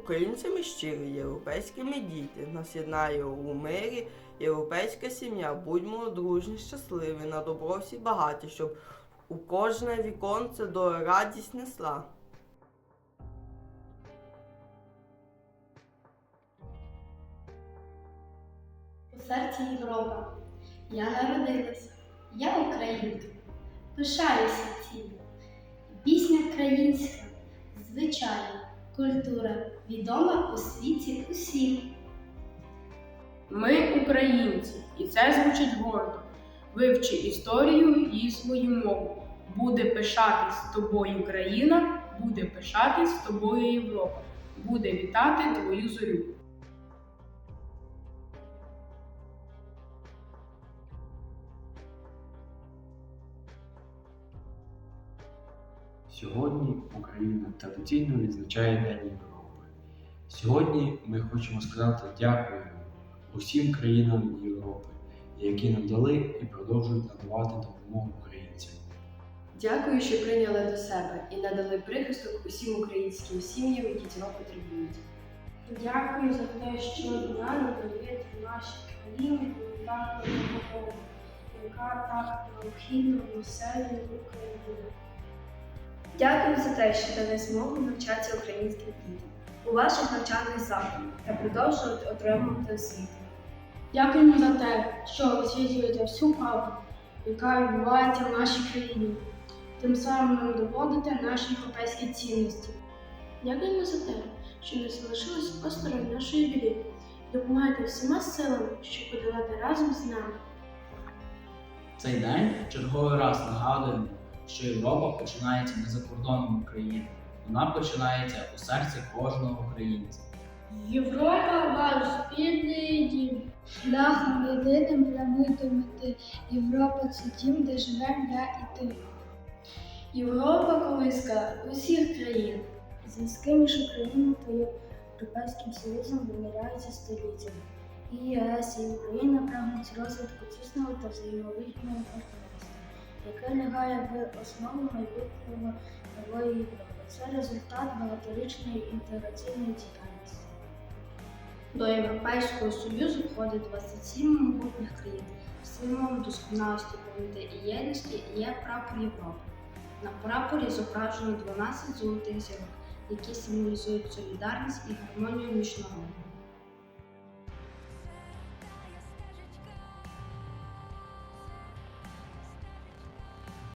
українцями щирі, європейськими діти. Нас єднає у мирі, європейська сім'я. Будьмо дружні, щасливі, на добро всі багаті, щоб у кожне віконце до радість несла. У серці Європа. Я народилася, я українка. Пишаюся цим. Пісня українська, звичайна, культура відома у світі усім. Ми українці, і це звучить гордо. Вивчи історію і свою мову. Буде пишатись тобою країна, буде пишатись тобою Європа, буде вітати твою зорю. Сьогодні Україна традиційно відзначає День Європи. Сьогодні ми хочемо сказати дякую усім країнам Європи, які надали і продовжують надавати допомогу українцям. Дякую, що прийняли до себе і надали прихисток усім українським сім'ям, які цього потребують. Дякую за те, що ви надаєте нашій країні гуманітарну допомогу, яка так необхідна населенню України. Дякую за те, що дали змогу навчатися українським дітям у ваших навчальних закладах та продовжувати отримувати освіту. Дякуємо за те, що освітлюєте всю правду, яка відбувається в нашій країні. Тим самим доводите наші європейські цінності. Дякуємо за те, що не залишились осторонь нашої біди. Допомагайте всіма силами, щоб подолати разом з нами. Цей день черговий раз нагадує, що Європа починається не за кордоном України. Вона починається у серці кожного українця. Європа ваш спільний дім. Шляхом єдиним прямуйте мети. Європа це дім, де живем я і ти. Європа колиска усіх країн. Зв'язки між Україною та Європейським Союзом виміряються століттями. І ЄС, і Україна прагнуть розвитку тісного та взаємовигідного партнерства, яке лягає в основу майбутнього нової Європи. Це результат багаторічної інтеграційної діяльності. До Європейського Союзу входить 27 могутніх країн. Символом досконалості повноти і єдності є прапор Європи. На прапорі зображено 12 золотих зірок, які символізують солідарність і гармонію між народами.